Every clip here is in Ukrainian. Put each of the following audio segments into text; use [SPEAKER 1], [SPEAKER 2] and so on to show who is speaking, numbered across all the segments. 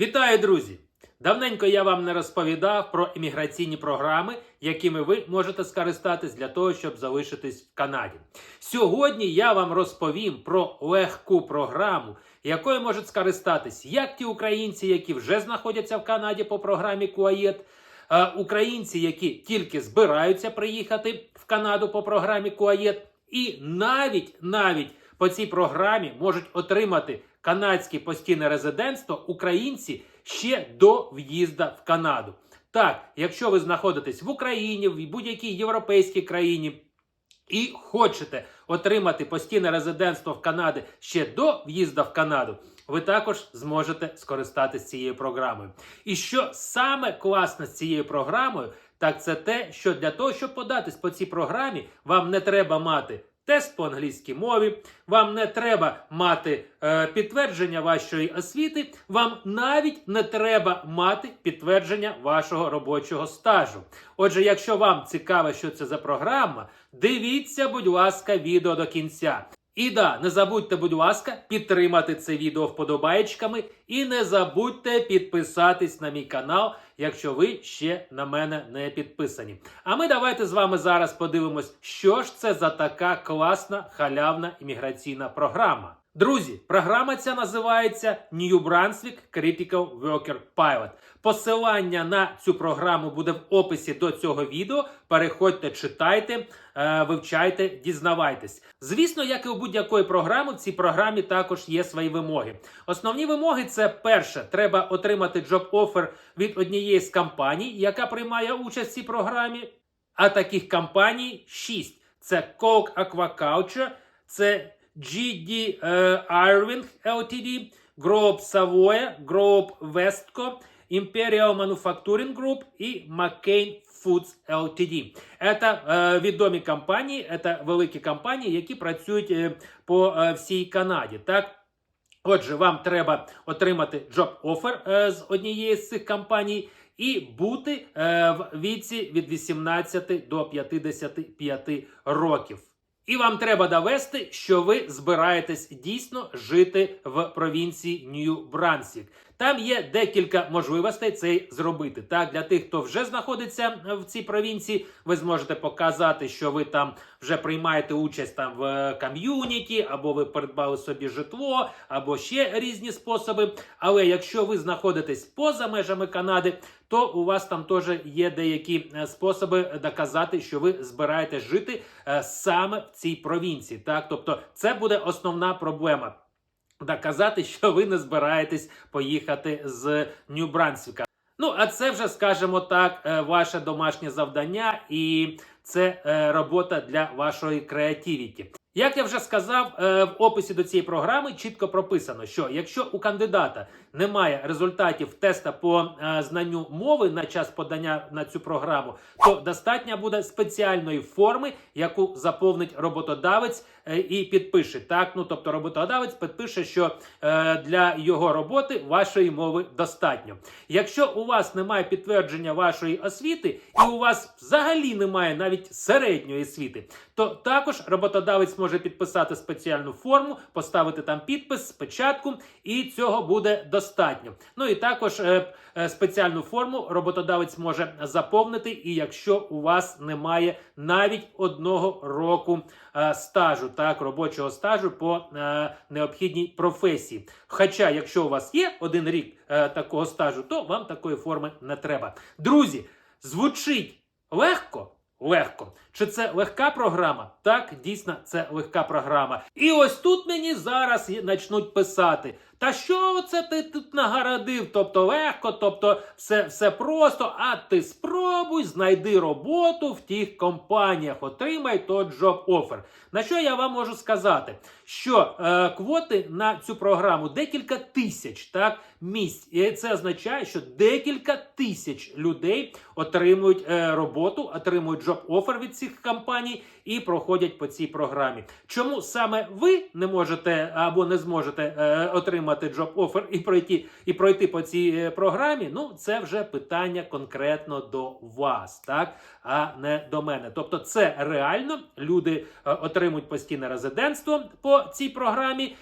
[SPEAKER 1] Вітаю, друзі! Давненько я вам не розповідав про імміграційні програми, якими ви можете скористатись для того, щоб залишитись в Канаді. Сьогодні я вам розповім про легку програму, якою можуть скористатись як ті українці, які вже знаходяться в Канаді по програмі Куаєт, українці, які тільки збираються приїхати в Канаду по програмі Куаєт, і навіть навіть по цій програмі можуть отримати канадське постійне резидентство українці ще до в'їзду в Канаду. Так, якщо ви знаходитесь в Україні, в будь-якій європейській країні. І хочете отримати постійне резидентство в Канаді ще до в'їзду в Канаду, ви також зможете скористатися цією програмою. І що саме класно з цією програмою, так це те, що для того, щоб податись по цій програмі, вам не треба мати тест по англійській мові, вам не треба мати е, підтвердження вашої освіти, вам навіть не треба мати підтвердження вашого робочого стажу. Отже, якщо вам цікаво, що це за програма, дивіться, будь ласка, відео до кінця. І да, не забудьте, будь ласка, підтримати це відео вподобайчиками і не забудьте підписатись на мій канал, якщо ви ще на мене не підписані. А ми давайте з вами зараз подивимось, що ж це за така класна халявна імміграційна програма. Друзі, програма ця називається New Brunswick Critical Worker Pilot. Посилання на цю програму буде в описі до цього відео. Переходьте, читайте, е, вивчайте, дізнавайтесь. Звісно, як і у будь-якої програми, в цій програмі також є свої вимоги. Основні вимоги це перше, треба отримати job offer від однієї з компаній, яка приймає участь в цій програмі. А таких компаній 6. Це Coke Aquaculture, це GD е, Irving Ltd, Group Savoy, Group Westco, Imperial Manufacturing Group і McCain Foods Ltd. Це е, відомі компанії, це великі компанії, які працюють е, по е, всій Канаді. Так? Отже, вам треба отримати job offer е, з однієї з цих компаній і бути е, в віці від 18 до 55 років. І вам треба довести, що ви збираєтесь дійсно жити в провінції Нью-Брансвік. Там є декілька можливостей це зробити. Так, для тих, хто вже знаходиться в цій провінції, ви зможете показати, що ви там вже приймаєте участь там в ком'юніті, або ви придбали собі житло, або ще різні способи. Але якщо ви знаходитесь поза межами Канади, то у вас там теж є деякі е, способи доказати, що ви збираєтесь жити е, саме в цій провінції. Так, тобто, це буде основна проблема. Доказати, що ви не збираєтесь поїхати з Нью-Брансвіка. Ну, а це вже, скажімо так, е, ваше домашнє завдання, і це е, робота для вашої креативіті. Як я вже сказав, е, в описі до цієї програми чітко прописано, що якщо у кандидата немає результатів теста по е, знанню мови на час подання на цю програму, то достатньо буде спеціальної форми, яку заповнить роботодавець е, і підпише. Так, ну тобто роботодавець підпише, що для його роботи вашої мови достатньо. Якщо у вас немає підтвердження вашої освіти, і у вас взагалі немає навіть середньої освіти, то також роботодавець підписати спеціальну форму, поставити там підпис, печатку, і цього буде достатньо. Ну і також е, е, спеціальну форму роботодавець може заповнити, і якщо у вас немає навіть одного року е, стажу, так робочого стажу по необхідній професії. Хоча, якщо у вас є один рік такого стажу, то вам такої форми не треба. Друзі, звучить легко. Легко. Чи це легка програма? Так, дійсно, це легка програма. І ось тут мені зараз і почнуть писати. Та що це ти тут нагородив? Тобто легко, тобто все, все просто. А ти спробуй знайди роботу в тих компаніях, отримай той job offer. На що я вам можу сказати? Що е, квоти на цю програму декілька тисяч так, місць. І це означає, що декілька тисяч людей отримують е, роботу, отримують job offer від цих компаній і проходять по цій програмі. Чому саме ви не можете або не зможете е, отримати? offer і пройти, і пройти по цій е, програмі, ну це вже питання конкретно до вас, так а не до мене. Тобто, це реально люди е, отримують постійне резидентство по цій програмі,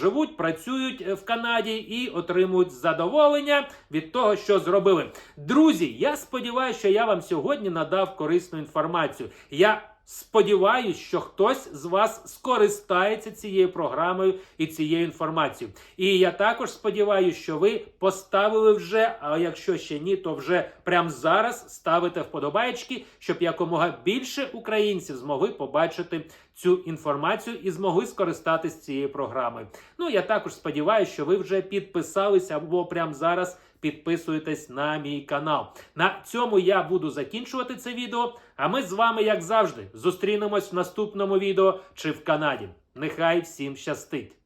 [SPEAKER 1] живуть, працюють в Канаді і отримують задоволення від того, що зробили. Друзі, я сподіваюся, що я вам сьогодні надав корисну інформацію. Я Сподіваюсь, що хтось з вас скористається цією програмою і цією інформацією. І я також сподіваюся, що ви поставили вже. А якщо ще ні, то вже прямо зараз ставите вподобайки, щоб якомога більше українців змогли побачити цю інформацію і змогли скористатися цією програмою. Ну я також сподіваюся, що ви вже підписалися або прямо зараз підписуєтесь на мій канал. На цьому я буду закінчувати це відео. А ми з вами, як завжди, зустрінемось в наступному відео чи в Канаді. Нехай всім щастить!